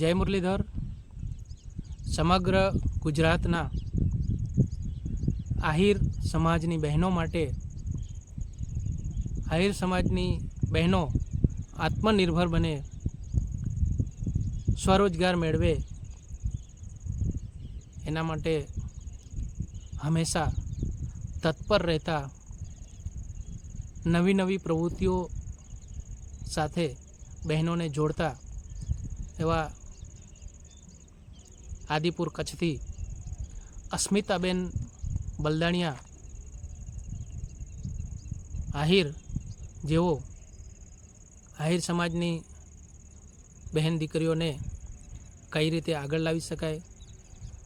જય મુરલીધર. સમગ્ર ગુજરાતના આહિર સમાજની બહેનો માટે, આહિર સમાજની બહેનો આત્મનિર્ભર બને, સ્વરોજગાર મેળવે, એના માટે હંમેશા તત્પર રહેતા નવી નવી પ્રવૃત્તિઓ સાથે બહેનોને જોડતા એવા આદિપુર કચ્છથી અસ્મિતાબેન બલદાણિયા, આહિર જેઓ આહિર સમાજની બહેન દીકરીઓને કઈ રીતે આગળ લાવી શકાય,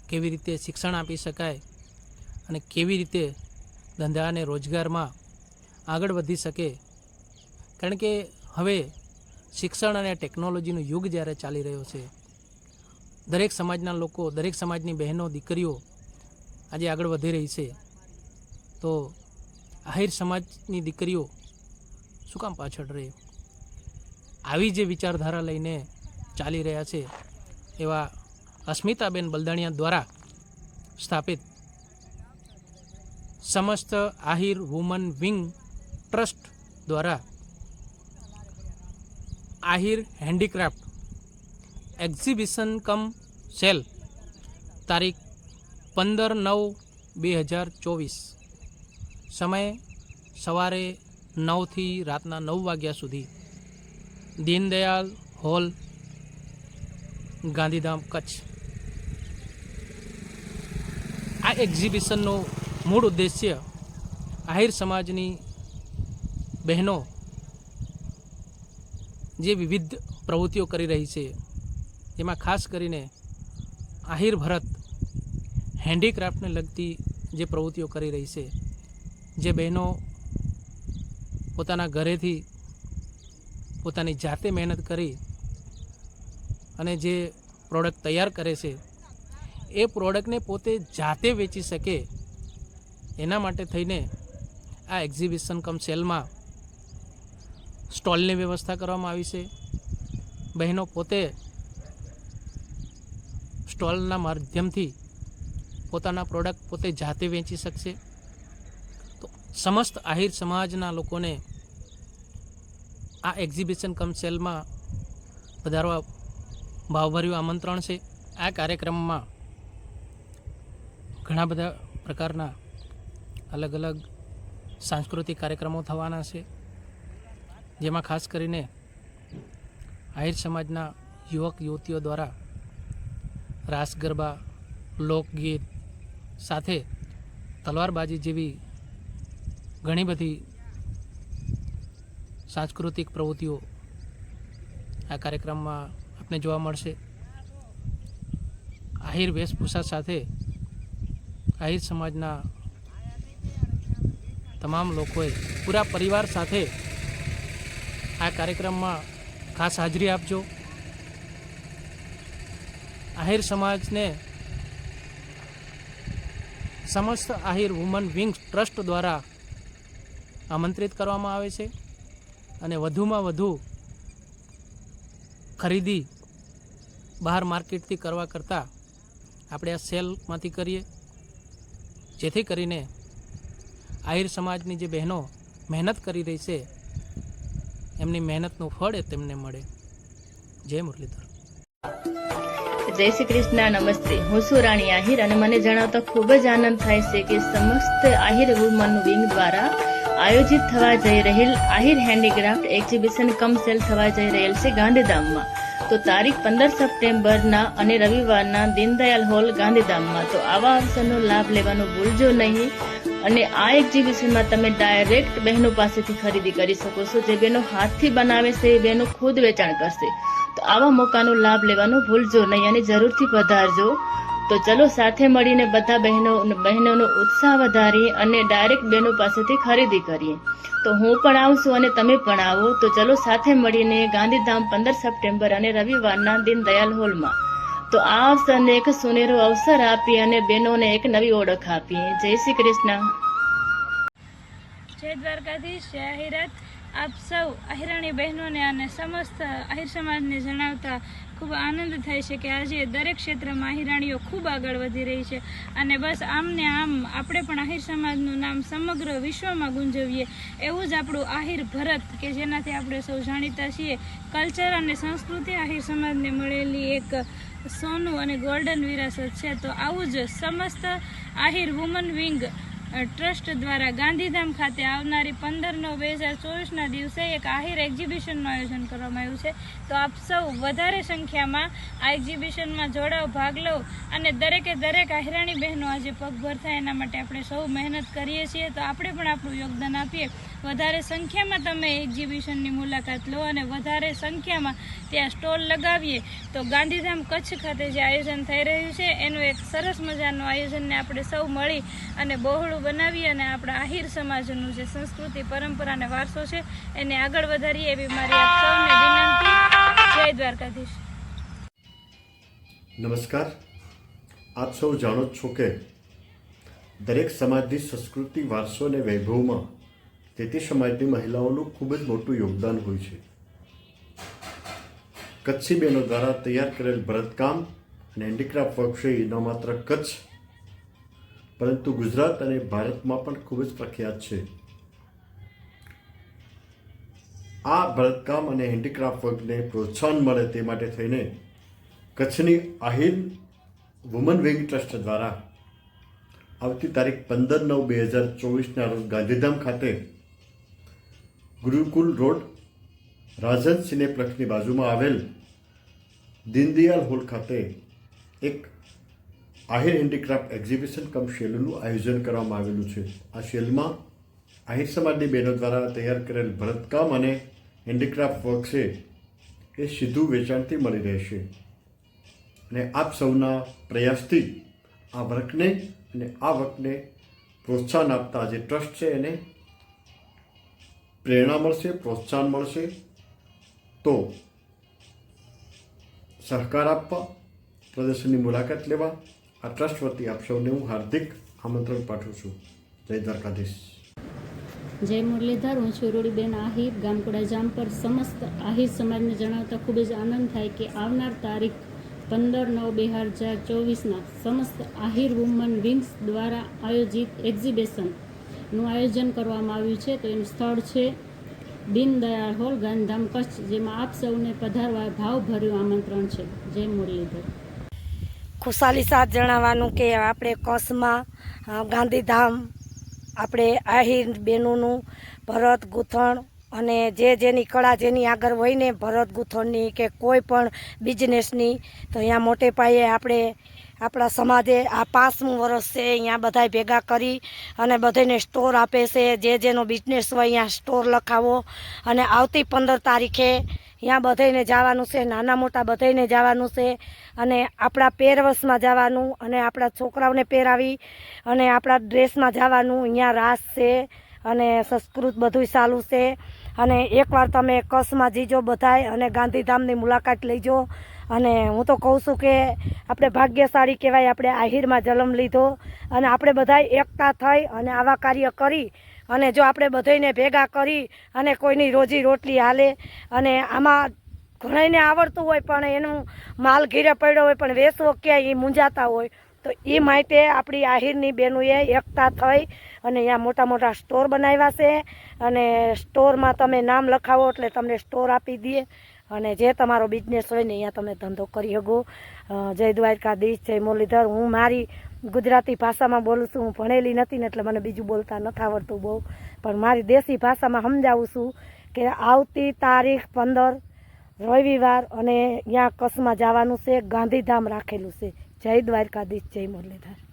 કેવી રીતે શિક્ષણ આપી શકાય અને કેવી રીતે ધંધા અને રોજગારમાં આગળ વધી શકે. કારણ કે હવે શિક્ષણ અને ટેકનોલોજીનો યુગ જ્યારે ચાલી રહ્યો છે દરેક સમાજના લોકો, દરેક સમાજની બહેનો, દીકરીઓ આજે આગળ વધી રહી છે. તો આહિર સમાજની દીકરીઓ શું કામ પાછળ રહે? આવી જે વિચારધારા લઈને ચાલી રહ્યા છે, એવા અસ્મિતાબેન બલદાણિયા દ્વારા સ્થાપિત સમસ્ત આહિર વુમન વિંગ ટ્રસ્ટ દ્વારા Ahir handicraft exhibition cum sale તારીખ પંદર નવ બે હજાર ચોવીસ. સમય સવારે નવથી રાતના નવ વાગ્યા સુધી. દીનદયાલ હોલ, ગાંધીધામ કચ્છ. આ એક્ઝિબિશનનો મૂળ ઉદ્દેશ્ય આહિર સમાજની બહેનો જે વિવિધ પ્રવૃત્તિઓ કરી રહી છે એમાં ખાસ કરીને આહિર ભરત હેન્ડીક્રાફ્ટને લગતી જે પ્રવૃત્તિઓ કરી રહી છે, જે બહેનો પોતાના ઘરેથી પોતાની જાતે મહેનત કરી અને જે પ્રોડક્ટ તૈયાર કરે છે, એ પ્રોડક્ટને પોતે જાતે વેચી શકે એના માટે થઈને આ એક્ઝિબિશન કમ સેલમાં સ્ટોલની વ્યવસ્થા કરવામાં આવી છે. બહેનો પોતે સ્ટોલના માધ્યમથી પોતાના પ્રોડક્ટ પોતે જાતે વેચી શકશે. તો સમસ્ત આહિર સમાજના લોકોને આ એક્ઝિબિશન કમ સેલમાં વધારવા ભાવભર્યું આમંત્રણ છે. આ કાર્યક્રમમાં ઘણા બધા પ્રકારના અલગ અલગ સાંસ્કૃતિક કાર્યક્રમો થવાના છે. જેમાં ખાસ કરીને આહિર સમાજના યુવક યુવતીઓ દ્વારા રાસ ગરબા, લોકગીત સાથે તલવારબાજી જેવી ઘણી બધી સાંસ્કૃતિક પ્રવૃત્તિઓ આ કાર્યક્રમમાં આપને જોવા મળશે. આહિર વેશભૂષા સાથે આહિર સમાજના તમામ લોકોએ પૂરા પરિવાર સાથે આ કાર્યક્રમમાં ખાસ હાજરી આપજો. આહિર સમાજને સમસ્ત આહિર વુમન વિંગ્સ ટ્રસ્ટ દ્વારા આમંત્રિત કરવામાં આવે છે અને વધુમાં વધુ ખરીદી બહાર માર્કેટથી કરવા કરતાં આપણે આ સેલમાંથી કરીએ. જેથી કરીને આહિર સમાજની જે બહેનો મહેનત કરી રહી છે, એમની મહેનતનું ફળ એ તેમને મળે. જય મુરલીધર. જય શ્રી કૃષ્ણ, નમસ્તે. હું છું રાણી આહિર અને મને જણાવતા ખૂબ જ આનંદ થાય છે કે સમસ્ત આહિર વુમન વિંગ દ્વારા આયોજિત થવા જઈ રહેલ Ahir handicraft exhibition cum sale થવા જઈ રહેલ છે ગાંધીધામમાં. તો તારીખ પંદર સપ્ટેમ્બરના અને રવિવારના દીનદયાલ હોલ ગાંધીધામમાં. તો આવા અવસરનો લાભ લેવાનો ભૂલજો નહીં અને આ એક્ઝિબિશનમાં તમે ડાયરેક્ટ બહેનો પાસેથી ખરીદી કરી શકો છો. જે બહેનો હાથથી બનાવે છે, એ બહેનો ખુદ વેચાણ કરશે. તો આવા મોકાનો લાભ લેવાનો ભૂલજો નહીં અને જરૂરથી પધારજો. તો ચલો સાથે મળીને બધા બહેનો, બહેનોનો ઉત્સાહ વધારીએ અને ડાયરેક્ટ બહેનો પાસેથી ખરીદી કરીએ. તો હું પણ આવું છું અને તમે પણ આવો. તો ચલો સાથે મળીને ગાંધીધામ પંદર સપ્ટેમ્બર અને રવિવારના દીનદયાલ હોલમાં. તો આ અવસરને એક સુનેરો અવસર આપી અને બહેનોને એક નવી ઓળખ આપીએ જય શ્રી કૃષ્ણ. જય દ્વારકાધીશ, જય આહિરત. આપ સૌ અહિરાણી બહેનોને અને સમસ્ત અહિર સમાજને જણાવતા ખૂબ આનંદ થાય છે કે આજે દરેક ક્ષેત્રમાં અહિરાણીઓ ખૂબ આગળ વધી રહી છે. અને બસ આમને આમ આપણે પણ આહિર સમાજનું નામ સમગ્ર વિશ્વમાં ગુંજવીએ. એવું જ આપણું આહિર ભરત કે જેનાથી આપણે સૌ જાણીતા છીએ. કલ્ચર અને સંસ્કૃતિ આહિર સમાજને મળેલી એક સોનું અને ગોલ્ડન વિરાસત છે. તો આવું જ સમસ્ત આહિર વુમન વિંગ ટ્રસ્ટ દ્વારા ગાંધીધામ ખાતે આવનારી પંદર નવ બે હજાર ચોવીસના દિવસે એક આહિર એક્ઝિબિશનનું આયોજન કરવામાં આવ્યું છે. તો આપ સૌ વધારે સંખ્યામાં આ એક્ઝિબિશનમાં જોડાવ ભાગ લો અને દરેકે દરેક આહિરાણી બહેનો આજે પગભર થાય એના માટે આપણે સૌ મહેનત કરીએ છીએ. તો આપણે પણ આપણું યોગદાન આપીએ. વધારે સંખ્યામાં તમે એક્ઝિબિશનની મુલાકાત લો અને વધારે સંખ્યામાં ત્યાં સ્ટોલ લગાવીએ. તો ગાંધીધામ કચ્છ ખાતે જે આયોજન થઈ રહ્યું છે, એનું એક સરસ મજાનું આયોજનને આપણે સૌ મળી અને બહોળું બનાવીએ અને આપણા આહિર સમાજનું જે સંસ્કૃતિ, પરંપરા અને વારસો છે, એને આગળ વધારીએ એવી મારી આપ સૌને વિનંતી. જય દ્વારકાધીશ. નમસ્કાર. આપ સૌ જાણો છો કે દરેક સમાજની સંસ્કૃતિ, વારસો અને વૈભવમાં તે તે સમાજની મહિલાઓનું ખૂબ જ મોટું યોગદાન હોય છે. કચ્છી બહેનો દ્વારા તૈયાર કરેલ ભરતકામ અને હેન્ડીક્રાફ્ટ વર્ક છે ન માત્ર કચ્છ પરંતુ ગુજરાત અને ભારતમાં પણ ખૂબ જ પ્રખ્યાત છે. આ ભરતકામ અને હેન્ડીક્રાફ્ટ વર્કને પ્રોત્સાહન મળે તે માટે થઈને કચ્છની આહિર વુમન વિંગ ટ્રસ્ટ દ્વારા આવતી તારીખ પંદર નવ બે હજાર ચોવીસના રોજ ગાંધીધામ ખાતે ગુરુકુલ રોડ રાજન સિનેપ્લેક્સની બાજુમાં આવેલ દીનદયાલ હોલ ખાતે એક આહિર હેન્ડીક્રાફ્ટ એક્ઝિબિશન કમ શેલનું આયોજન કરવામાં આવેલું છે. આ શેલમાં આહિર સમાજની બહેનો દ્વારા તૈયાર કરેલ ભરતકામ અને હેન્ડીક્રાફ્ટ વર્ક છે, એ સીધું વેચાણથી મળી રહેશે. અને આપ સૌના પ્રયાસથી આ વર્કને અને આ વર્કને પ્રોત્સાહન આપતા જે ટ્રસ્ટ છે એને પ્રેરણા મળશે, પ્રોત્સાહન મળશે. તો સહકાર આપવા, પ્રદર્શનની મુલાકાત લેવા આ ટ્રસ્ટ વતી આપ સૌને હું હાર્દિક આમંત્રણ પાઠવું છું. જય દ્વારકાધીશ. જય મુરલીધર, હું છું આહિર, ગામકુડા જામ પર સમસ્ત આહિર સમાજને જણાવતા ખૂબ જ આનંદ થાય કે આવનાર તારીખ પંદર નવ બે હજાર ચોવીસના સમસ્ત આહિર વુમન વિંગ્સ દ્વારા આયોજિત એક્ઝિબિશનનું આયોજન કરવામાં આવ્યું છે. તો એનું સ્થળ છે દીનદયાળ હોલ ગાંધીધામ કચ્છ, જેમાં આપ સૌને પધારવા ભાવભર્યું આમંત્રણ છે. જય મુરલીધર. ખુશાલી સાથ જણાવવાનું કે આપણે કચ્છમાં ગાંધીધામ, આપણે આહિર બહેનોનું ભરત ગૂંથણ અને જે જેની કળા જેની આગળ હોય ને ભરત ગૂંથણની કે કોઈ પણ બિઝનેસની, તો અહીંયા મોટે પાયે આપણે, આપણા સમાજે આ પાંચમું વર્ષ છે, અહીંયા બધાય ભેગા કરી અને બધાને સ્ટોર આપે છે. જે જેનો બિઝનેસ હોય, અહીંયા સ્ટોર લખાવો અને આવતી પંદર તારીખે અહીંયા બધાને જવાનું છે, નાના મોટા બધાને જવાનું છે અને આપણા પહેરવશમાં જવાનું અને આપણા છોકરાઓને પહેરાવી અને આપણા ડ્રેસમાં જવાનું અહીંયા રાસ છે અને સંસ્કૃત બધું ચાલુ છે. અને એકવાર તમે કચ્છમાં જીજો બધાય અને ગાંધીધામની મુલાકાત લઈજો અને હું તો કહું છું કે આપણે ભાગ્યશાળી કહેવાય, આપણે આહિરમાં જન્મ લીધો અને આપણે બધા એકતા થઈ અને આવા કાર્ય કરી અને જો આપણે બધાને ભેગા કરી અને કોઈની રોજી રોટલી હાલે અને આમાં ઘણાઈને આવડતું હોય પણ એનું માલ ઘીરે પડ્યો હોય પણ વેસવો ક્યાંય એ મૂંઝાતા હોય, તો એ માટે આપણી આહિરની બહેનોએ એકતા થઈ અને અહીંયા મોટા મોટા સ્ટોર બનાવ્યા છે અને સ્ટોરમાં તમે નામ લખાવો એટલે તમને સ્ટોર આપી દે અને જે તમારો બિઝનેસ હોય ને, અહીંયા તમે ધંધો કરી શકો. જય દ્વારકાધીશ, જય મુરલીધર. હું મારી ગુજરાતી ભાષામાં બોલું છું, હું ભણેલી નથી ને, એટલે મને બીજું બોલતા નથી આવડતું બહુ. પણ મારી દેશી ભાષામાં સમજાવું છું કે આવતી તારીખ પંદર રવિવાર અને અહીંયા કચ્છમાં જવાનું છે, ગાંધીધામ રાખેલું છે. જય દ્વારકાધીશ, જય મુરલીધર.